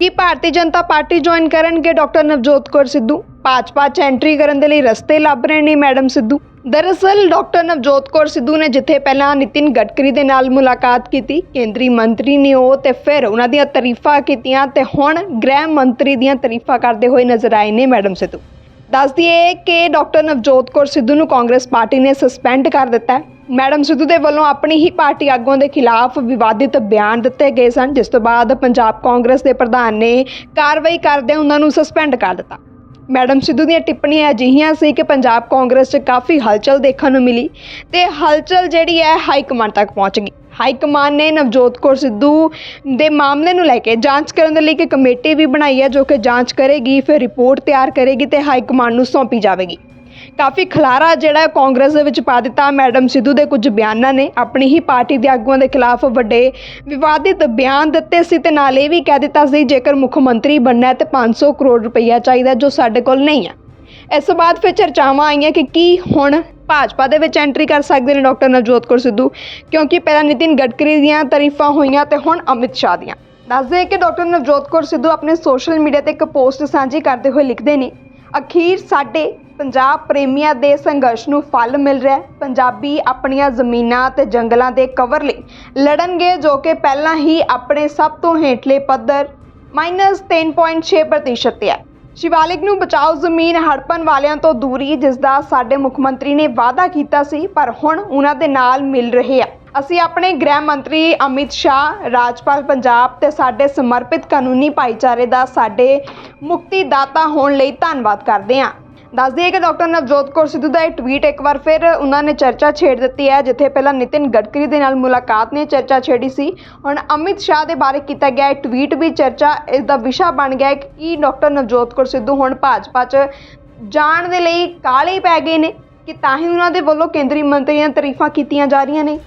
ਕੀ Bharatiya Janata party join ਕਰਨਗੇ doctor Navjot Kaur Sidhu? Bhajpa 'ਚ entry ਕਰਨ ਦੇ ਲਈ ਰਸਤੇ ਲੱਭ ਰਹੇ ਨੇ ਮੈਡਮ ਸਿੱਧੂ। ਦਰਅਸਲ ਡਾਕਟਰ ਨਵਜੋਤ ਕੌਰ ਸਿੱਧੂ ਨੇ ਜਿੱਥੇ ਪਹਿਲਾਂ ਨਿਤਿਨ ਗਡਕਰੀ ਦੇ ਨਾਲ ਮੁਲਾਕਾਤ ਕੀਤੀ, ਕੇਂਦਰੀ ਮੰਤਰੀ ਨੇ ਉਹ ਤੇ ਫਿਰ ਉਹਨਾਂ ਦੀਆਂ ਤਾਰੀਫਾਂ ਕੀਤੀਆਂ ਤੇ ਹੁਣ ਗ੍ਰਹਿ ਮੰਤਰੀ ਦੀਆਂ ਤਾਰੀਫਾਂ ਕਰਦੇ ਹੋਏ ਨਜ਼ਰ ਆਏ ਨੇ ਮੈਡਮ ਸਿੱਧੂ। ਦੱਸ ਦਈਏ ਕਿ ਡਾਕਟਰ ਨਵਜੋਤ ਕੌਰ ਸਿੱਧੂ ਨੂੰ ਕਾਂਗਰਸ ਪਾਰਟੀ ਨੇ ਸਸਪੈਂਡ ਕਰ ਦਿੱਤਾ ਹੈ। ਮੈਡਮ ਸਿੱਧੂ ਦੇ ਵੱਲੋਂ ਆਪਣੀ ਹੀ ਪਾਰਟੀ ਆਗੂਆਂ ਦੇ ਖਿਲਾਫ ਵਿਵਾਦਿਤ ਬਿਆਨ ਦਿੱਤੇ ਗਏ ਸਨ, ਜਿਸ ਤੋਂ ਬਾਅਦ ਪੰਜਾਬ ਕਾਂਗਰਸ ਦੇ ਪ੍ਰਧਾਨ ਨੇ ਕਾਰਵਾਈ ਕਰਦੇ ਉਹਨਾਂ ਨੂੰ ਸਸਪੈਂਡ ਕਰ ਦਿੱਤਾ। ਮੈਡਮ ਸਿੱਧੂ ਦੀਆਂ ਟਿੱਪਣੀਆਂ ਅਜਿਹੀਆਂ ਸੀ ਕਿ ਪੰਜਾਬ ਕਾਂਗਰਸ 'ਚ ਕਾਫੀ ਹਲਚਲ ਦੇਖਣ ਨੂੰ ਮਿਲੀ ਤੇ ਹਲਚਲ ਜਿਹੜੀ ਹੈ ਹਾਈ ਕਮਾਂਡ ਤੱਕ ਪਹੁੰਚ ਗਈ। ਹਾਈ ਕਮਾਂਡ ਨੇ ਨਵਜੋਤ ਕੌਰ ਸਿੱਧੂ ਦੇ ਮਾਮਲੇ ਨੂੰ ਲੈ ਕੇ ਜਾਂਚ ਕਰਨ ਦੇ ਲਈ ਇੱਕ ਕਮੇਟੀ ਵੀ ਬਣਾਈ ਹੈ ਜੋ ਕਿ ਜਾਂਚ ਕਰੇਗੀ, ਫਿਰ ਰਿਪੋਰਟ ਤਿਆਰ ਕਰੇਗੀ ਤੇ ਹਾਈ ਕਮਾਂਡ ਨੂੰ ਸੌਂਪੀ ਜਾਵੇਗੀ। ਕਾਫੀ ਖਲਾਰਾ ਜਿਹੜਾ ਕਾਂਗਰਸ ਦੇ ਵਿੱਚ ਪਾ ਦਿੱਤਾ। ਮੈਡਮ ਸਿੱਧੂ ਦੇ ਕੁਝ ਬਿਆਨਾਂ ਨੇ ਆਪਣੀ ਹੀ ਪਾਰਟੀ ਦੇ ਆਗੂਆਂ ਦੇ ਖਿਲਾਫ ਵੱਡੇ ਵਿਵਾਦਿਤ ਬਿਆਨ ਦਿੱਤੇ ਸੀ ਤੇ ਨਾਲ ਇਹ ਵੀ ਕਹਿ ਦਿੱਤਾ ਸੀ, ਜੇਕਰ ਮੁੱਖ ਮੰਤਰੀ ਬਣਨਾ ਹੈ ਤੇ 500 ਕਰੋੜ ਰੁਪਈਆ ਚਾਹੀਦਾ ਜੋ ਸਾਡੇ ਕੋਲ ਨਹੀਂ ਹੈ। ਇਸ ਤੋਂ ਬਾਅਦ ਫਿਰ ਚਰਚਾਵਾਂ ਆਈਆਂ ਕਿ ਕੀ ਹੁਣ ਭਾਜਪਾ ਦੇ ਵਿੱਚ ਐਂਟਰੀ ਕਰ ਸਕਦੇ ਨੇ ਡਾਕਟਰ ਨਵਜੋਤ ਕੌਰ ਸਿੱਧੂ, ਕਿਉਂਕਿ ਪਹਿਲਾਂ ਨਿਤਿਨ ਗਡਕਰੀ ਦੀਆਂ ਤਾਰੀਫਾਂ ਹੋਈਆਂ ਤੇ ਹੁਣ ਅਮਿਤ ਸ਼ਾਹ ਦੀਆਂ। ਦੱਸਦੇ ਕਿ ਡਾਕਟਰ ਨਵਜੋਤ ਕੌਰ ਸਿੱਧੂ ਆਪਣੇ ਸੋਸ਼ਲ ਮੀਡੀਆ ਤੇ ਇੱਕ ਪੋਸਟ ਸਾਂਝੀ ਕਰਦੇ ਹੋਏ ਲਿਖਦੇ ਨੇ, ਅਖੀਰ ਸਾਡੇ ਪੰਜਾਬ ਪ੍ਰੇਮੀਆਂ ਦੇ ਸੰਘਰਸ਼ ਨੂੰ ਫਲ ਮਿਲ ਰਿਹਾ ਹੈ। ਪੰਜਾਬੀ ਆਪਣੀਆਂ ਜ਼ਮੀਨਾਂ ਤੇ ਜੰਗਲਾਂ ਦੇ ਕਵਰ ਲਈ ਲੜਨਗੇ ਜੋ ਕਿ ਪਹਿਲਾਂ ਹੀ ਆਪਣੇ ਸਭ ਤੋਂ ਹੇਠਲੇ ਪੱਧਰ -3.6% ਤੇ ਹੈ। ਸ਼ਿਵਾਲਿਕ ਨੂੰ ਬਚਾਓ ਜ਼ਮੀਨ ਹੜਪਣ ਵਾਲਿਆਂ ਤੋਂ ਦੂਰੀ ਜਿਸ ਦਾ ਸਾਡੇ ਮੁੱਖ ਮੰਤਰੀ ਨੇ ਵਾਅਦਾ ਕੀਤਾ ਸੀ, ਪਰ ਹੁਣ ਉਹਨਾਂ ਦੇ ਨਾਲ ਮਿਲ ਰਹੇ ਆ। ਅਸੀਂ ਆਪਣੇ ਗ੍ਰਹਿ ਮੰਤਰੀ ਅਮਿਤ ਸ਼ਾਹ, ਰਾਜਪਾਲ ਪੰਜਾਬ ਤੇ ਸਾਡੇ ਸਮਰਪਿਤ ਕਾਨੂੰਨੀ ਭਾਈਚਾਰੇ ਦਾ ਸਾਡੇ ਮੁਕਤੀ ਦਾਤਾ ਹੋਣ ਲਈ ਧੰਨਵਾਦ ਕਰਦੇ ਹਾਂ। ਦੱਸ ਦਈਏ ਕਿ ਡਾਕਟਰ ਨਵਜੋਤ ਕੌਰ ਸਿੱਧੂ ਦਾ ਇਹ ਟਵੀਟ ਇੱਕ ਵਾਰ ਫਿਰ ਉਹਨਾਂ ਨੇ ਚਰਚਾ ਛੇੜ ਦਿੱਤੀ ਹੈ, ਜਿੱਥੇ ਪਹਿਲਾਂ ਨਿਤਿਨ ਗਡਕਰੀ ਦੇ ਨਾਲ ਮੁਲਾਕਾਤ ਨੇ ਚਰਚਾ ਛੇੜੀ ਸੀ। ਹੁਣ ਅਮਿਤ ਸ਼ਾਹ ਦੇ ਬਾਰੇ ਕੀਤਾ ਗਿਆ ਇਹ ਟਵੀਟ ਵੀ ਚਰਚਾ, ਇਸ ਦਾ ਵਿਸ਼ਾ ਬਣ ਗਿਆ ਹੈ ਕਿ ਕੀ ਡਾਕਟਰ ਨਵਜੋਤ ਕੌਰ ਸਿੱਧੂ ਹੁਣ ਭਾਜਪਾ 'ਚ ਜਾਣ ਦੇ ਲਈ ਕਾਲੇ ਪੈ ਗਏ ਨੇ, ਕਿ ਤਾਂ ਹੀ ਉਹਨਾਂ ਦੇ ਵੱਲੋਂ ਕੇਂਦਰੀ ਮੰਤਰੀਆਂ ਤਾਰੀਫਾਂ ਕੀਤੀਆਂ ਜਾ ਰਹੀਆਂ ਨੇ।